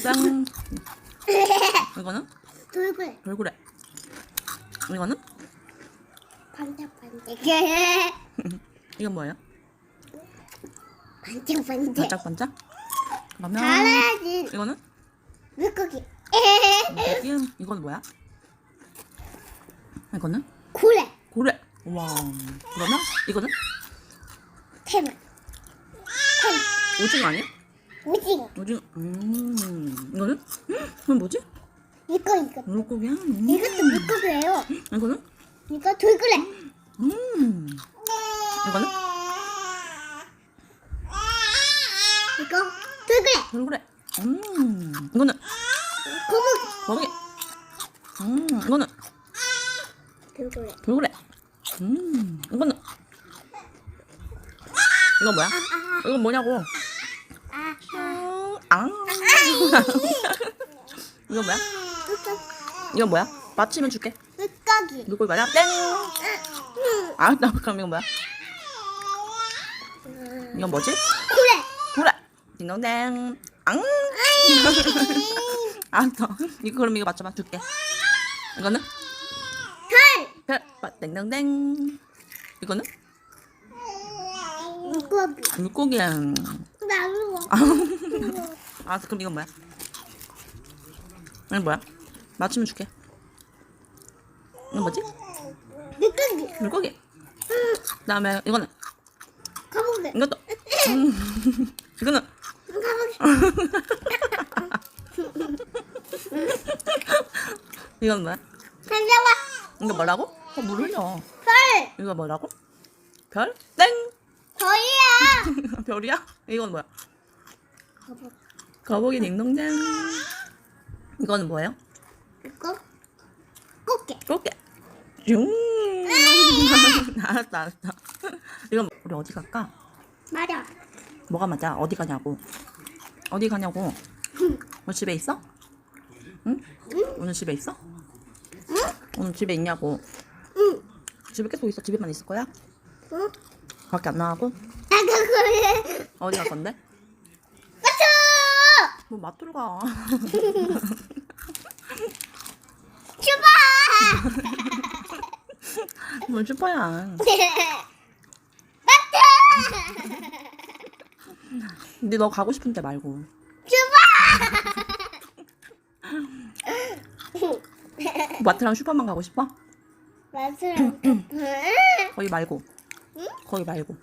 짠. 이거는 돌고래. 돌고래. 이거는 반짝반짝. 이건 뭐예요? 반짝반짝. 반짝반짝. 그러면 잘해야지. 이거는 물고기. 물고기. 이건 뭐야? 이거는 고래. 고래. 와. 그러면 이거는 테마. 오징어 아니야? 오징어. 오징어. 음. 이거는 이건 뭐지? 이거 이거. 물고기야. 음. 이것도 물고기예요. 이거는 이거 돌고래. 음. 이거는 이거 돌고래. 돌고래. 음. 이거는 고무기. 거기. 음. 이거는 돌고래. 돌고래. 음. 이거는 이건 뭐야? 이건 뭐냐고? 아. 아. 이건 뭐야? 이건 뭐야? 맞히면 줄게. 물고기. 물고기 맞아? 땡. 아, 나 그럼 이건 뭐야? 이건 뭐지? 고래. 고래. 딩동댕. 앙. 알았어. 이거 그럼 이거 맞춰봐 줄게. 이거는 별. 별. 맞- 땡땡땡. 이거는 물고기. 물고기야. 나무. 아. 알았어. 그럼 이건 뭐야? 이건 뭐야? 맞추면 줄게. 이건 뭐지? 물고기. 물고기. 그 다음에 이거는 거북이. 이것도. 음. 이거는 거북이. 이건 뭐야? 달려와. 이거 뭐라고? 어, 물 흘려. 별. 이거 뭐라고? 별? 땡. 별이야. 별이야? 이건 뭐야? 거북이. 거북이 딩동댕. 이거는 뭐예요? 이거 꽃게. 꽃게. 슝. 알았어, 알았어. 이건 우리 어디 갈까? 맞아. 뭐가 맞아? 어디 가냐고. 어디 가냐고. 오늘 집에 있어? 응? 오늘 집에 있어? 오늘 집에 있냐고. 응. 집에 계속 있어? 집에만 있을 거야? 응? 밖에 안 나가고? 나 그거를 어디 갈 건데? 뭐 마트로 가. 슈퍼. 뭘 슈퍼야. 근데 너 가고 싶은 데 말고. 슈퍼. 마트랑 슈퍼만 가고 싶어? 맞춰. 거기 말고. 응? 거기 말고.